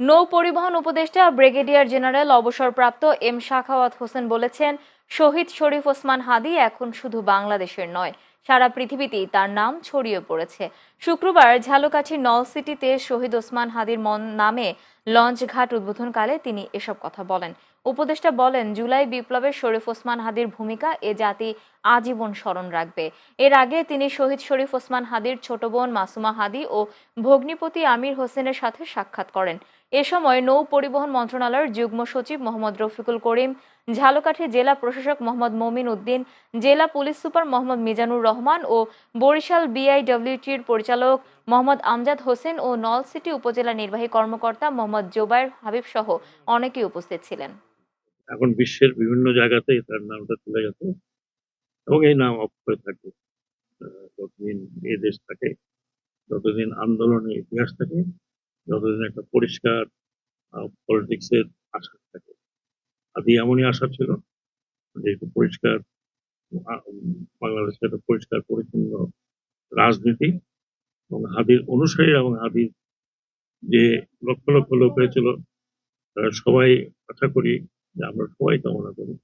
নৌ পরিবহন উপদেষ্টা ব্রিগেডিয়ার জেনারেল অবসরপ্রাপ্ত এম শাখাওয়াত হোসেন বলেছেন শহীদ শরীফ ওসমান হাদি এখন শুধু বাংলাদেশের নয়, সারা পৃথিবীতেই তার নাম ছড়িয়ে পড়েছে। শুক্রবার ঝালকাঠির নল সিটিতে শহীদ ওসমান হাদির নামে লঞ্চ ঘাট উদ্বোধনকালে তিনি এসব কথা বলেন। উপদেষ্টা বলেন, জুলাই বিপ্লবের শরীফ ওসমান হাদির ভূমিকা এ জাতি আজীবন স্মরণ রাখবে। এর আগে তিনি শহীদ শরীফ ওসমান হাদির ছোট বোন মাসুমা হাদি ও ভগ্নিপতি আমির হোসেনের সাথে সাক্ষাৎ করেন। এ সময় নৌ পরিবহন মন্ত্রণালয়ের যুগ্ম সচিব মোহাম্মদ রফিকুল করিম ঝালকাঠি জেলা প্রশাসক মোহাম্মদ মমিন উদ্দিন জেলা পুলিশ সুপার মোহাম্মদ মিজানুর রহমান ও বরিশাল বিআইডব্লিউটির পরিচালক মোহাম্মদ আমজাদ হোসেন ও নলসিটি উপজেলা নির্বাহী কর্মকর্তা মোহাম্মদ জোবায়ের হাবিব সহ অনেকেই উপস্থিত ছিলেন। এখন বিশ্বের বিভিন্ন জায়গাতে তার নামটা চলে গেছে এবং এই নাম অক্ষয় আহ, যতদিন এ দেশ থাকে যতদিন আন্দোলনের ইতিহাস থাকে যতদিন একটা পরিষ্কার পলিটিক্সের আশা থাকে। আদি এমনই আশা ছিল যে একটু পরিষ্কার, বাংলাদেশের একটা পরিষ্কার পরিচ্ছন্ন রাজনীতি এবং হাদির অনুসারী এবং হাদির যে লক্ষ লক্ষ লোক হয়েছিল সবাই আশা করি যে আমরা সবাই কামনা করি।